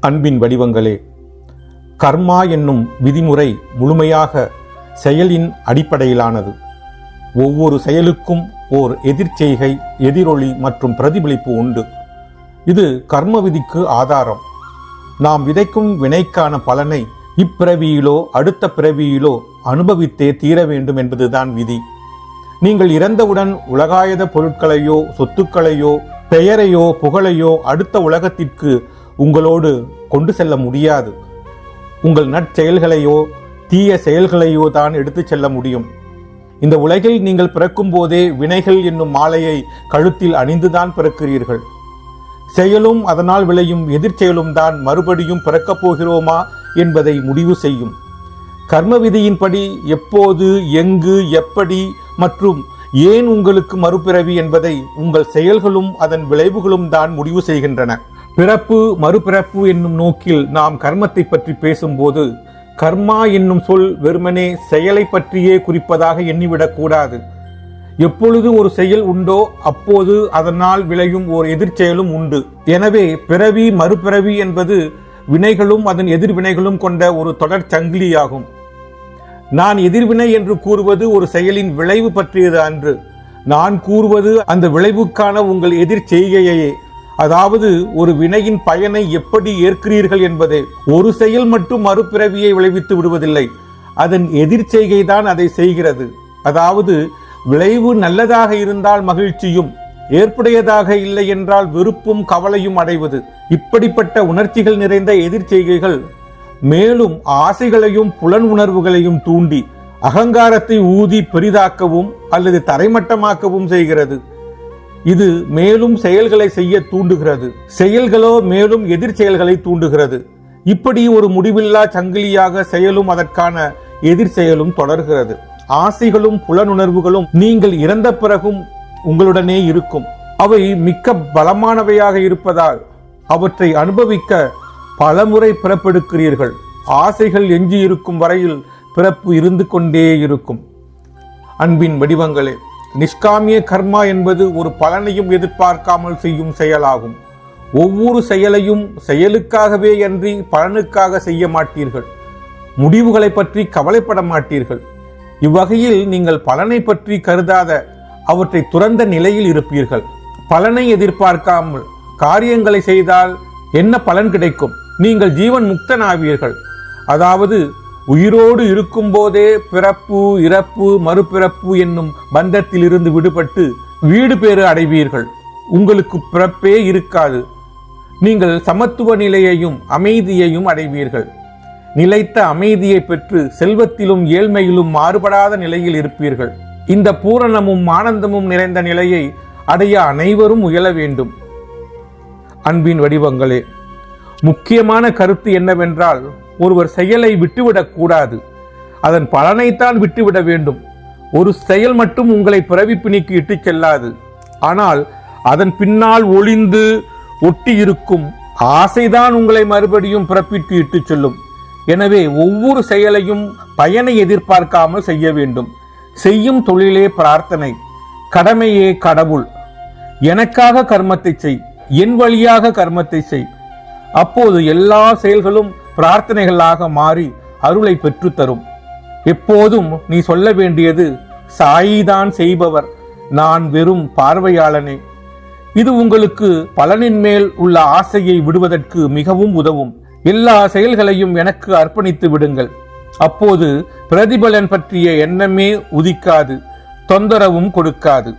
அன்பின் வடிவங்களே கர்மா என்னும் விதிமுறை முழுமையாக செயலின் அடிப்படையிலானது. ஒவ்வொரு செயலுக்கும் ஓர் எதிர்ச்செய்கை எதிரொலி மற்றும் பிரதிபலிப்பு உண்டு. இது கர்ம விதிக்கு ஆதாரம். நாம் விதைக்கும் வினைக்கான பலனை இப்பிறவியிலோ அடுத்த பிறவியிலோ அனுபவித்தே தீர வேண்டும் என்பதுதான் விதி. நீங்கள் இறந்தவுடன் உலகாயத பொருட்களையோ சொத்துக்களையோ பெயரையோ புகழையோ அடுத்த உலகத்திற்கு உங்களோடு கொண்டு செல்ல முடியாது. உங்கள் நற்செயல்களையோ தீய செயல்களையோ தான் எடுத்துச் செல்ல முடியும். இந்த உலகில் நீங்கள் பிறக்கும் போதே வினைகள் என்னும் மாலையை கழுத்தில் அணிந்துதான் பிறக்கிறீர்கள். செயலும் அதனால் விளையும் எதிர்ச்செயலும் தான் மறுபடியும் பிறக்கப் போகிறோமா என்பதை முடிவு செய்யும். கர்ம விதியின்படி எப்போது எங்கு எப்படி மற்றும் ஏன் உங்களுக்கு மறுபிறவி என்பதை உங்கள் செயல்களும் அதன் விளைவுகளும் தான் முடிவு செய்கின்றன. பிறப்பு மறுபிறப்பு என்னும் நோக்கில் நாம் கர்மத்தை பற்றி பேசும்போது கர்மா என்னும் சொல் வெறுமனே செயலை பற்றியே குறிப்பதாக எண்ணிவிடக்கூடாது எப்பொழுது ஒரு செயல் உண்டோ அப்போது அதனால் விளையும் ஓர் எதிர்ச்செயலும் உண்டு. எனவே பிறவி மறுபிறவி என்பது வினைகளும் அதன் எதிர்வினைகளும் கொண்ட ஒரு தொடர் சங்கிலியாகும் நான் எதிர்வினை என்று கூறுவது ஒரு செயலின் விளைவு பற்றியது அன்று. நான் கூறுவது அந்த விளைவுக்கான உங்கள் எதிர் செய்கையையே. அதாவது ஒரு வினையின் பயனை எப்படி ஏற்கிறீர்கள் என்பதே. ஒரு செயல் மட்டும் மறுபிறவியை விளைவித்து விடுவதில்லை. அதன் எதிர் செய்கைதான் அதை செய்கிறது. அதாவது விளைவு நல்லதாக இருந்தால் மகிழ்ச்சியும் ஏற்புடையதாக இல்லை என்றால் வெறுப்பும் கவலையும் அடைவது. இப்படிப்பட்ட உணர்ச்சிகள் நிறைந்த எதிர்ச்செய்கைகள் மேலும் ஆசைகளையும் புலன் உணர்வுகளையும் தூண்டி அகங்காரத்தை ஊதி பெரிதாக்கவும் அல்லது தரைமட்டமாக்கவும் செய்கிறது. இது மேலும் செயல்களை செய்ய தூண்டுகிறது. செயல்களோ மேலும் எதிர் செயல்களை தூண்டுகிறது. இப்படி ஒரு முடிவில்லா சங்கிலியாக செயலும் அதற்கான எதிர் செயலும் தொடர்கிறது. ஆசைகளும் புலனுணர்வுகளும் நீங்கள் இறந்த பிறகும் உங்களுடனே இருக்கும். அவை மிக்க பலமானவையாக இருப்பதால் அவற்றை அனுபவிக்க பலமுறை பிறப்பெடுக்கிறீர்கள். ஆசைகள் எஞ்சி இருக்கும் வரையில் பிறப்பு இருந்து கொண்டே இருக்கும். அன்பின் வடிவங்களே நிஷ்காமிய கர்மா என்பது ஒரு பலனையும் எதிர்பார்க்காமல் செய்யும் செயலாகும். ஒவ்வொரு செயலையும் செயலுக்காகவே அன்றி பலனுக்காக செய்ய மாட்டீர்கள். முடிவுகளை பற்றி கவலைப்பட மாட்டீர்கள். இவ்வகையில் நீங்கள் பலனை பற்றி கருதாத அவற்றை துறந்த நிலையில் இருப்பீர்கள். பலனை எதிர்பார்க்காமல் காரியங்களை செய்தால் என்ன பலன் கிடைக்கும்? நீங்கள் ஜீவன் முக்தனாவீர்கள் அதாவது உயிரோடு இருக்கும்போதே பிறப்பு இறப்பு மறுபிறப்பு என்னும் பந்தத்திலிருந்து விடுபட்டு வீடு பேறு அடைவீர்கள். உங்களுக்கு பிறப்பே இருக்காது. நீங்கள் சமத்துவ நிலையையும் அமைதியையும் அடைவீர்கள். நிலைத்த அமைதியை பெற்று செல்வத்திலும் ஏழ்மையிலும் மாறுபடாத நிலையில் இருப்பீர்கள். இந்த பூரணமும் ஆனந்தமும் நிறைந்த நிலையை அடைய அனைவரும் முயல வேண்டும். அன்பின் வடிவங்களே முக்கியமான கருத்து என்னவென்றால் ஒருவர் செயலை விட்டுவிடக்கூடாது அதன் பலனைத்தான் விட்டுவிட வேண்டும். ஒரு செயல் மட்டும் உங்களை பிறவி பிணிக்கு இட்டுச் செல்லாது. ஆனால் அதன் பின்னால் ஒளிந்து ஒட்டி இருக்கும் ஆசைதான் உங்களை மறுபடியும் பிறப்பிற்கு இட்டுச் செல்லும். எனவே ஒவ்வொரு செயலையும் பயனை எதிர்பார்க்காமல் செய்ய வேண்டும். செய்யும் தொழிலே பிரார்த்தனை. கடமையே கடவுள். எனக்காக கர்மத்தை செய். என் வழியாக கர்மத்தை செய். அப்போது எல்லா செயல்களும் பிரார்த்தனைகளாக மாறி அருளை பெற்றுத்தரும். எப்போதும் நீ சொல்ல வேண்டியது சாயிதான் செய்பவர் நான் வெறும் பார்வையாளனே. இது உங்களுக்கு பலனின் மேல் உள்ள ஆசையை விடுவதற்கு மிகவும் உதவும். எல்லா செயல்களையும் எனக்கு அர்ப்பணித்து விடுங்கள். அப்போது பிரதிபலன் பற்றிய எண்ணமே உதிக்காது தொந்தரவும் கொடுக்காது.